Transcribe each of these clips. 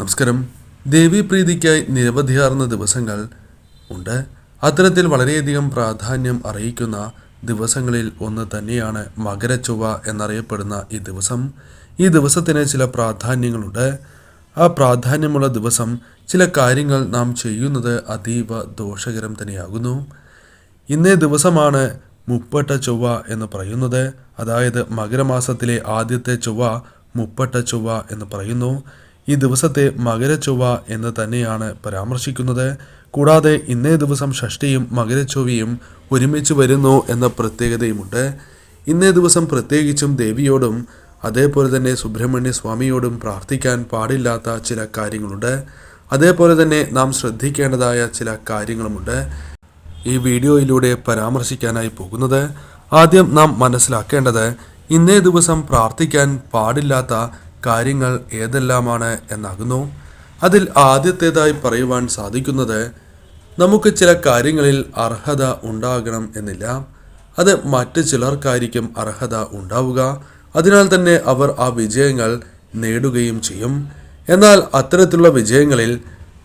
നമസ്കാരം. ദേവീപ്രീതിക്കായി നിരവധിയാർന്ന ദിവസങ്ങൾ ഉണ്ട്. അത്തരത്തിൽ വളരെയധികം പ്രാധാന്യം അറിയിക്കുന്ന ദിവസങ്ങളിൽ ഒന്ന് തന്നെയാണ് മകരച്ചൊവ്വ എന്നറിയപ്പെടുന്ന ഈ ദിവസം. ഈ ദിവസത്തിന് ചില പ്രാധാന്യങ്ങളുണ്ട്. ആ പ്രാധാന്യമുള്ള ദിവസം ചില കാര്യങ്ങൾ നാം ചെയ്യുന്നത് അതീവ ദോഷകരം തന്നെയാകുന്നു. ഇന്നേ ദിവസമാണ് മുപ്പട്ട ചൊവ്വ എന്ന് പറയുന്നത്. അതായത് മകരമാസത്തിലെ ആദ്യത്തെ ചൊവ്വ മുപ്പട്ട ചൊവ്വ എന്ന് പറയുന്നു. ഈ ദിവസത്തെ മകരച്ചൊവ്വ എന്ന് തന്നെയാണ് പരാമർശിക്കുന്നത്. കൂടാതെ ഇന്നേ ദിവസം ഷഷ്ടിയും മകരച്ചൊവ്വയും ഒരുമിച്ച് വരുന്നു എന്ന പ്രത്യേകതയുമുണ്ട്. ഇന്നേ ദിവസം പ്രത്യേകിച്ചും ദേവിയോടും അതേപോലെ തന്നെ സുബ്രഹ്മണ്യ സ്വാമിയോടും പ്രാർത്ഥിക്കാൻ പാടില്ലാത്ത ചില കാര്യങ്ങളുണ്ട്. അതേപോലെ തന്നെ നാം ശ്രദ്ധിക്കേണ്ടതായ ചില കാര്യങ്ങളുമുണ്ട്. ഈ വീഡിയോയിലൂടെ പരാമർശിക്കാനായി പോകുന്നത് ആദ്യം നാം മനസ്സിലാക്കേണ്ടത് ഇന്നേ ദിവസം പ്രാർത്ഥിക്കാൻ പാടില്ലാത്ത കാര്യങ്ങൾ ഏതെല്ലാമാണ് എന്നാകുന്നു. അതിൽ ആദ്യത്തേതായി പറയുവാൻ സാധിക്കുന്നത് നമുക്ക് ചില കാര്യങ്ങളിൽ അർഹത ഉണ്ടാകണം എന്നില്ല. അത് മറ്റ് ചിലർക്കായിരിക്കും അർഹത ഉണ്ടാവുക. അതിനാൽ തന്നെ അവർ ആ വിജയങ്ങൾ നേടുകയും ചെയ്യും. എന്നാൽ അത്തരത്തിലുള്ള വിജയങ്ങളിൽ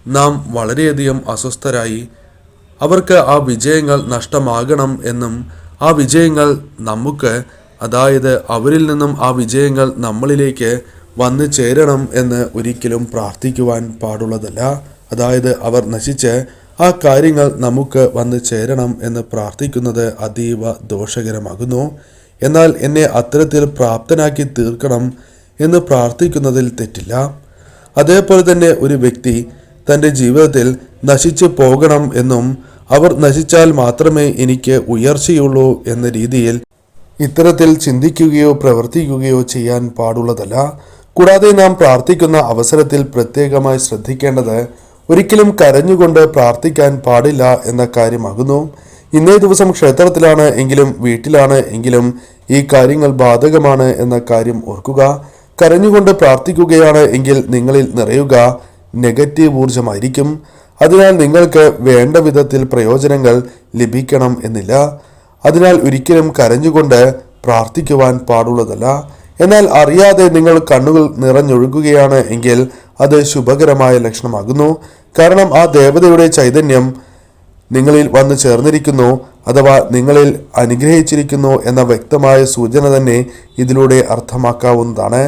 നാം വളരെയധികം അസ്വസ്ഥരായി അവർക്ക് ആ വിജയങ്ങൾ നഷ്ടമാകണം എന്നും ആ വിജയങ്ങൾ നമുക്ക് അതായത് അവരിൽ നിന്നും ആ വിജയങ്ങൾ നമ്മളിലേക്ക് വന്നു ചേരണം എന്ന് ഒരിക്കലും പ്രാർത്ഥിക്കുവാൻ പാടുള്ളതല്ല. അതായത് അവർ നശിച്ച് ആ കാര്യങ്ങൾ നമുക്ക് വന്നു ചേരണം എന്ന് പ്രാർത്ഥിക്കുന്നത് അതീവ ദോഷകരമാകുന്നു. എന്നാൽ എന്നെ അത്തരത്തിൽ പ്രാപ്തനാക്കി തീർക്കണം എന്ന് പ്രാർത്ഥിക്കുന്നതിൽ തെറ്റില്ല. അതേപോലെ തന്നെ ഒരു വ്യക്തി തന്റെ ജീവിതത്തിൽ നശിച്ചു പോകണം എന്നും അവർ നശിച്ചാൽ മാത്രമേ എനിക്ക് ഉയർച്ചയുള്ളൂ എന്ന രീതിയിൽ ഇത്തരത്തിൽ ചിന്തിക്കുകയോ പ്രവർത്തിക്കുകയോ ചെയ്യാൻ പാടുള്ളതല്ല. കൂടാതെ നാം പ്രാർത്ഥിക്കുന്ന അവസരത്തിൽ പ്രത്യേകമായി ശ്രദ്ധിക്കേണ്ടത് ഒരിക്കലും കരഞ്ഞുകൊണ്ട് പ്രാർത്ഥിക്കാൻ പാടില്ല എന്ന കാര്യമാകുന്നു. ഇന്നേ ദിവസം ക്ഷേത്രത്തിലാണ് എങ്കിലും വീട്ടിലാണ് എങ്കിലും ഈ കാര്യങ്ങൾ ബാധകമാണ് എന്ന കാര്യം ഓർക്കുക. കരഞ്ഞുകൊണ്ട് പ്രാർത്ഥിക്കുകയാണ് എങ്കിൽ നിങ്ങളിൽ നിറയുക നെഗറ്റീവ് ഊർജമായിരിക്കും അതിനാൽ നിങ്ങൾക്ക് വേണ്ട വിധത്തിൽ പ്രയോജനങ്ങൾ ലഭിക്കണം എന്നില്ല. അതിനാൽ ഒരിക്കലും കരഞ്ഞുകൊണ്ട് പ്രാർത്ഥിക്കുവാൻ പാടുള്ളതല്ല. എന്നാൽ അറിയാതെ നിങ്ങൾ കണ്ണുകൾ നിറഞ്ഞൊഴുകുകയാണ് എങ്കിൽ അത് ശുഭകരമായ ലക്ഷണമാകുന്നു. കാരണം ആ ദേവതയുടെ ചൈതന്യം നിങ്ങളിൽ വന്നു ചേർന്നിരിക്കുന്നു അഥവാ നിങ്ങളിൽ അനുഗ്രഹിച്ചിരിക്കുന്നു എന്ന വ്യക്തമായ സൂചന തന്നെ ഇതിലൂടെ അർത്ഥമാക്കാവുന്നതാണ്.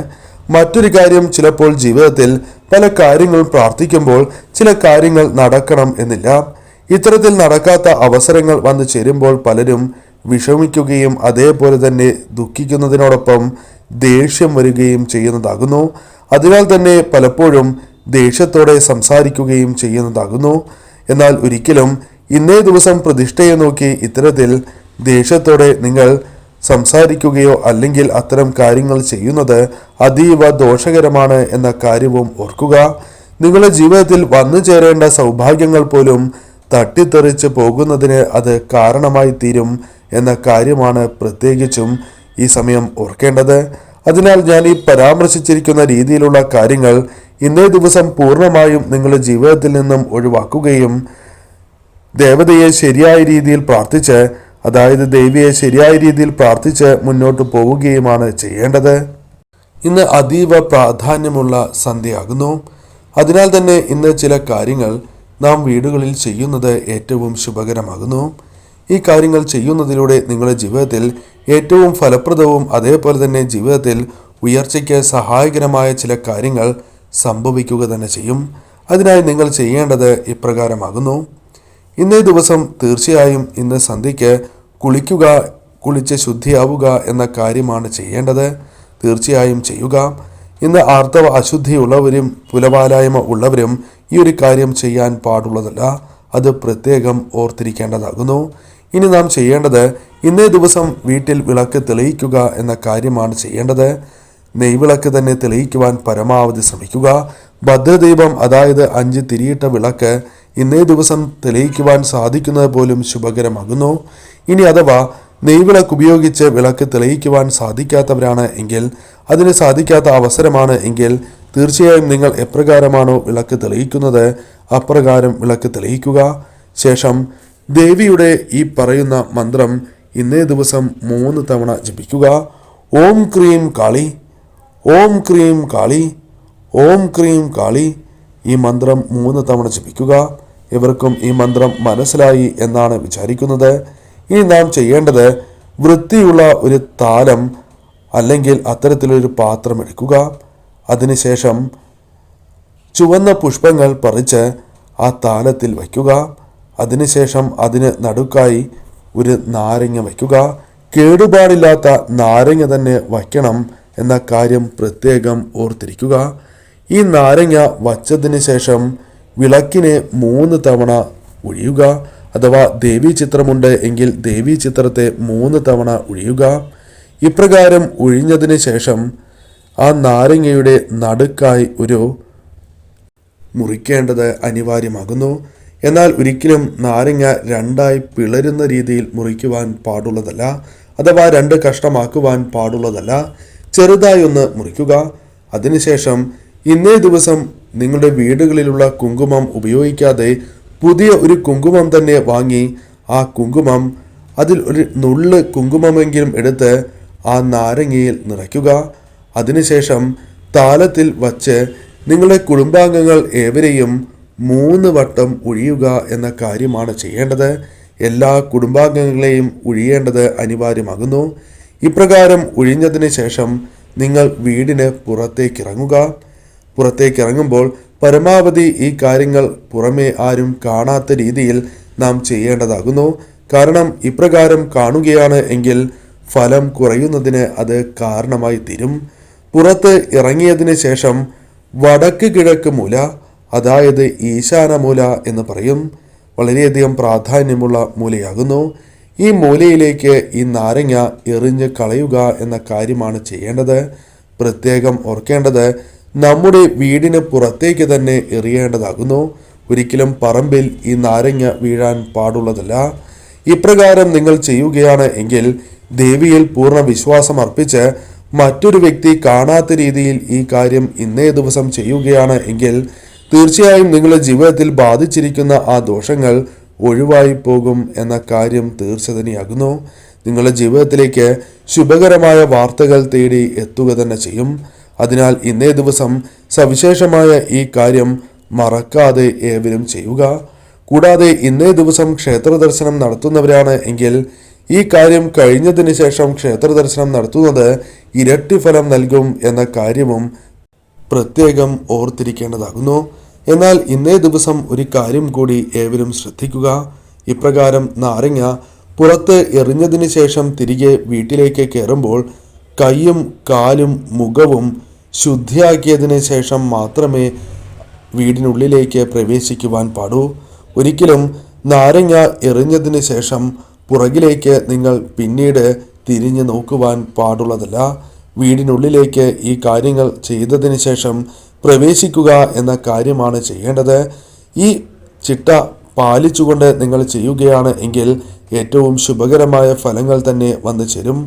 മറ്റൊരു കാര്യം ചിലപ്പോൾ ജീവിതത്തിൽ പല കാര്യങ്ങൾ പ്രാർത്ഥിക്കുമ്പോൾ ചില കാര്യങ്ങൾ നടക്കണം എന്നില്ല. ഇത്തരത്തിൽ നടക്കാത്ത അവസരങ്ങൾ വന്നു ചേരുമ്പോൾ പലരും വിഷമിക്കുകയും അതേപോലെ തന്നെ ദുഃഖിക്കുന്നതിനോടൊപ്പം ദേഷ്യം വരികയും ചെയ്യുന്നതാകുന്നു. അതിനാൽ തന്നെ പലപ്പോഴും ദേഷ്യത്തോടെ സംസാരിക്കുകയും ചെയ്യുന്നതാകുന്നു. എന്നാൽ ഒരിക്കലും ഇന്നേ ദിവസം പ്രതിഷ്ഠയെ നോക്കി ഇത്തരത്തിൽ ദേഷ്യത്തോടെ നിങ്ങൾ സംസാരിക്കുകയോ അല്ലെങ്കിൽ അത്തരം കാര്യങ്ങൾ ചെയ്യുന്നത് അതീവ ദോഷകരമാണ് എന്ന കാര്യവും ഓർക്കുക. നിങ്ങളുടെ ജീവിതത്തിൽ വന്നു ചേരേണ്ട സൗഭാഗ്യങ്ങൾ പോലും തട്ടിത്തെറിച്ച് പോകുന്നതിന് അത് കാരണമായി തീരും എന്ന കാര്യമാണ് പ്രത്യേകിച്ചും ഈ സമയം ഓർക്കേണ്ടത്. അതിനാൽ ഞാൻ ഈ പരാമർശിച്ചിരിക്കുന്ന രീതിയിലുള്ള കാര്യങ്ങൾ ഇന്നേ ദിവസം പൂർണമായും നിങ്ങളുടെ ജീവിതത്തിൽ നിന്നും ഒഴിവാക്കുകയും ദേവതയെ ശരിയായ രീതിയിൽ പ്രാർത്ഥിച്ച് അതായത് ദേവിയെ ശരിയായ രീതിയിൽ പ്രാർത്ഥിച്ച് മുന്നോട്ട് പോവുകയുമാണ് ചെയ്യേണ്ടത്. ഇന്ന് അതീവ പ്രാധാന്യമുള്ള സന്ധ്യയാകുന്നു. അതിനാൽ തന്നെ ഇന്ന് ചില കാര്യങ്ങൾ നാം വീടുകളിൽ ചെയ്യുന്നത് ഏറ്റവും ശുഭകരമാകുന്നു. ഈ കാര്യങ്ങൾ ചെയ്യുന്നതിലൂടെ നിങ്ങളുടെ ജീവിതത്തിൽ ഏറ്റവും ഫലപ്രദവും അതേപോലെ തന്നെ ജീവിതത്തിൽ ഉയർച്ചയ്ക്ക് സഹായകരമായ ചില കാര്യങ്ങൾ സംഭവിക്കുക തന്നെ ചെയ്യും. അതിനായി നിങ്ങൾ ചെയ്യേണ്ടത് ഇപ്രകാരമാകുന്നു. ഇന്നേ ദിവസം തീർച്ചയായും ഇന്ന് സന്ധ്യയ്ക്ക് കുളിക്കുക കുളിച്ച് ശുദ്ധിയാവുക എന്ന കാര്യമാണ് ചെയ്യേണ്ടത്. തീർച്ചയായും ചെയ്യുക. ഇന്ന് ആർത്തവ അശുദ്ധിയുള്ളവരും പുലപാലായ്മ ഉള്ളവരും ഈ ഒരു കാര്യം ചെയ്യാൻ പാടുള്ളതല്ല. അത് പ്രത്യേകം ഓർത്തിരിക്കേണ്ടതാകുന്നു. ഇനി നാം ചെയ്യേണ്ടത് ഇന്നേ ദിവസം വീട്ടിൽ വിളക്ക് തെളിയിക്കുക എന്ന കാര്യമാണ് ചെയ്യേണ്ടത്. നെയ്വിളക്ക് തന്നെ തെളിയിക്കുവാൻ പരമാവധി ശ്രമിക്കുക. ഭദ്രദീപം അതായത് അഞ്ച് തിരിയിട്ട വിളക്ക് ഇന്നേ ദിവസം തെളിയിക്കുവാൻ സാധിക്കുന്നത് പോലും ശുഭകരമാകുന്നു. ഇനി അഥവാ നെയ്വിളക്ക് ഉപയോഗിച്ച് വിളക്ക് തെളിയിക്കുവാൻ സാധിക്കാത്തവരാണ് എങ്കിൽ അതിന് സാധിക്കാത്ത അവസരമാണ് എങ്കിൽ തീർച്ചയായും നിങ്ങൾ എപ്രകാരമാണോ വിളക്ക് തെളിയിക്കുന്നത് അപ്രകാരം വിളക്ക് തെളിയിക്കുക. ശേഷം ദേവിയുടെ ഈ പറയുന്ന മന്ത്രം ഇന്നേ ദിവസം മൂന്ന് തവണ ജപിക്കുക. Om cream Kali Om cream Kali Om cream Kali ഈ മന്ത്രം മൂന്ന് തവണ ജപിക്കുക. ഇവർക്കും ഈ മന്ത്രം മനസ്സിലായി എന്നാണ് വിചാരിക്കുന്നത്. ഇനി നാം ചെയ്യേണ്ടത് വൃത്തിയുള്ള ഒരു താലം അല്ലെങ്കിൽ അത്തരത്തിലൊരു പാത്രം എടുക്കുക. അതിനുശേഷം ചുവന്ന പുഷ്പങ്ങൾ പറിച്ച് ആ താലത്തിൽ വയ്ക്കുക. അതിനുശേഷം അതിന് നടുക്കായി ഒരു നാരങ്ങ വയ്ക്കുക. കേടുപാടില്ലാത്ത നാരങ്ങ തന്നെ വയ്ക്കണം എന്ന കാര്യം പ്രത്യേകം ഓർത്തിരിക്കുക. ഈ നാരങ്ങ വച്ചതിന് ശേഷം വിളക്കിനെ മൂന്ന് തവണ ഒഴിയുക. അഥവാ ദേവീ ചിത്രമുണ്ട് എങ്കിൽ ദേവീ ചിത്രത്തെ മൂന്ന് തവണ ഒഴിയുക. ഇപ്രകാരം ഒഴിഞ്ഞതിന് ശേഷം ആ നാരങ്ങയുടെ നടുക്കായി ഒരു മുറിക്കേണ്ടത് അനിവാര്യമാകുന്നു. എന്നാൽ ഒരിക്കലും നാരങ്ങ രണ്ടായി പിളരുന്ന രീതിയിൽ മുറിക്കുവാൻ പാടുള്ളതല്ല അഥവാ രണ്ട് കഷ്ടമാക്കുവാൻ പാടുള്ളതല്ല. ചെറുതായി ഒന്ന് മുറിക്കുക. അതിനുശേഷം ഇന്നേ ദിവസം നിങ്ങളുടെ വീടുകളിലുള്ള കുങ്കുമം ഉപയോഗിക്കാതെ പുതിയ ഒരു കുങ്കുമം തന്നെ വാങ്ങി ആ കുങ്കുമം അതിൽ ഒരു നുള്ള് കുങ്കുമമെങ്കിലും എടുത്ത് ആ നാരങ്ങയിൽ നിറയ്ക്കുക. അതിനുശേഷം താലത്തിൽ വച്ച് നിങ്ങളുടെ കുടുംബാംഗങ്ങൾ ഏവരെയും മൂന്ന് വട്ടം ഒഴിയുക എന്ന കാര്യമാണ് ചെയ്യേണ്ടത്. എല്ലാ കുടുംബാംഗങ്ങളെയും ഒഴിയേണ്ടത് അനിവാര്യമാകുന്നു. ഇപ്രകാരം ഒഴിഞ്ഞതിന് ശേഷം നിങ്ങൾ വീടിന് പുറത്തേക്കിറങ്ങുക. പുറത്തേക്കിറങ്ങുമ്പോൾ പരമാവധി ഈ കാര്യങ്ങൾ പുറമേ ആരും കാണാത്ത രീതിയിൽ നാം ചെയ്യേണ്ടതാകുന്നു. കാരണം ഇപ്രകാരം കാണുകയാണ് എങ്കിൽ ഫലം കുറയുന്നതിന് അത് കാരണമായി തീരും. പുറത്ത് ഇറങ്ങിയതിന് ശേഷം വടക്ക് കിഴക്ക് മൂല അതായത് ഈശാന മൂല എന്ന് പറയും. വളരെയധികം പ്രാധാന്യമുള്ള മൂലയാകുന്നു. ഈ മൂലയിലേക്ക് ഈ നാരങ്ങ എറിഞ്ഞ് കളയുക എന്ന കാര്യമാണ് ചെയ്യേണ്ടത്. പ്രത്യേകം ഓർക്കേണ്ടത് നമ്മുടെ വീടിന് പുറത്തേക്ക് തന്നെ എറിയേണ്ടതാകുന്നു. ഒരിക്കലും പറമ്പിൽ ഈ നാരങ്ങ വീഴാൻ പാടുള്ളതല്ല. ഇപ്രകാരം നിങ്ങൾ ചെയ്യുകയാണ് എങ്കിൽ ദേവിയിൽ പൂർണ വിശ്വാസം അർപ്പിച്ച് മറ്റൊരു വ്യക്തി കാണാത്ത രീതിയിൽ ഈ കാര്യം ഇന്നേ ദിവസം ചെയ്യുകയാണ് എങ്കിൽ തീർച്ചയായും നിങ്ങളുടെ ജീവിതത്തിൽ ബാധിച്ചിരിക്കുന്ന ആ ദോഷങ്ങൾ ഒഴിവായി പോകും എന്ന കാര്യം തീർച്ച തന്നെയാകുന്നു. നിങ്ങളുടെ ജീവിതത്തിലേക്ക് ശുഭകരമായ വാർത്തകൾ തേടി എത്തുക തന്നെ ചെയ്യും. അതിനാൽ ഇന്നേ ദിവസം സവിശേഷമായ ഈ കാര്യം മറക്കാതെ ഏവരും ചെയ്യുക. കൂടാതെ ഇന്നേ ദിവസം ക്ഷേത്ര ദർശനം നടത്തുന്നവരാണ് എങ്കിൽ ഈ കാര്യം കഴിഞ്ഞതിന് ശേഷം ക്ഷേത്ര ദർശനം നടത്തുന്നത് ഇരട്ടി ഫലം നൽകും എന്ന കാര്യവും പ്രത്യേകം ഓർത്തിരിക്കേണ്ടതാകുന്നു. എന്നാൽ ഇന്നേ ദിവസം ഒരു കാര്യം കൂടി ഏവരും ശ്രദ്ധിക്കുക. ഇപ്രകാരം നാരങ്ങ പുറത്ത് എറിഞ്ഞതിന് ശേഷം തിരികെ വീട്ടിലേക്ക് കയറുമ്പോൾ കൈയും കാലും മുഖവും ശുദ്ധിയാക്കിയതിന് ശേഷം മാത്രമേ വീടിനുള്ളിലേക്ക് പ്രവേശിക്കുവാൻ പാടൂ. ഒരിക്കലും നാരങ്ങ എറിഞ്ഞതിന് ശേഷം പുറകിലേക്ക് നിങ്ങൾ പിന്നീട് തിരിഞ്ഞു നോക്കുവാൻ പാടുള്ളതല്ല. വീടിനുള്ളിലേക്ക് ഈ കാര്യങ്ങൾ ചെയ്തതിന് ശേഷം പ്രവേശിക്കുക എന്ന കാര്യമാണ് ചെയ്യേണ്ടത്. ഈ ചിട്ട പാലിച്ചുകൊണ്ട് നിങ്ങൾ ചെയ്യുകയാണ് എങ്കിൽ ഏറ്റവും ശുഭകരമായ ഫലങ്ങൾ തന്നെ വന്നു ചേരും.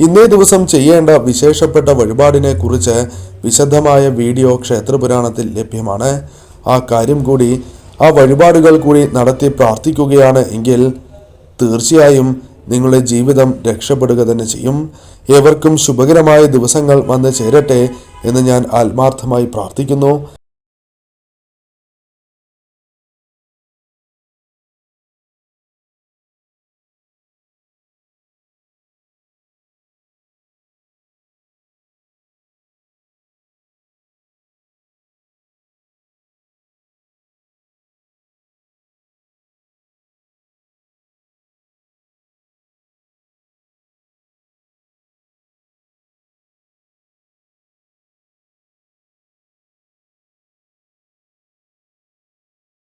ഇന്നേ ദിവസം ചെയ്യേണ്ട വിശേഷപ്പെട്ട വഴിപാടിനെ കുറിച്ച് വിശദമായ വീഡിയോ ക്ഷേത്രപുരാണത്തിൽ ലഭ്യമാണ്. ആ കാര്യം കൂടി ആ വഴിപാടുകൾ കൂടി നടത്തി പ്രാർത്ഥിക്കുകയാണ് എങ്കിൽ തീർച്ചയായും നിങ്ങളുടെ ജീവിതം രക്ഷപ്പെടുക തന്നെ ചെയ്യും. ഏവർക്കും ശുഭകരമായ ദിവസങ്ങൾ വന്ന് ചേരട്ടെ എന്ന് ഞാൻ ആത്മാർത്ഥമായി പ്രാർത്ഥിക്കുന്നു.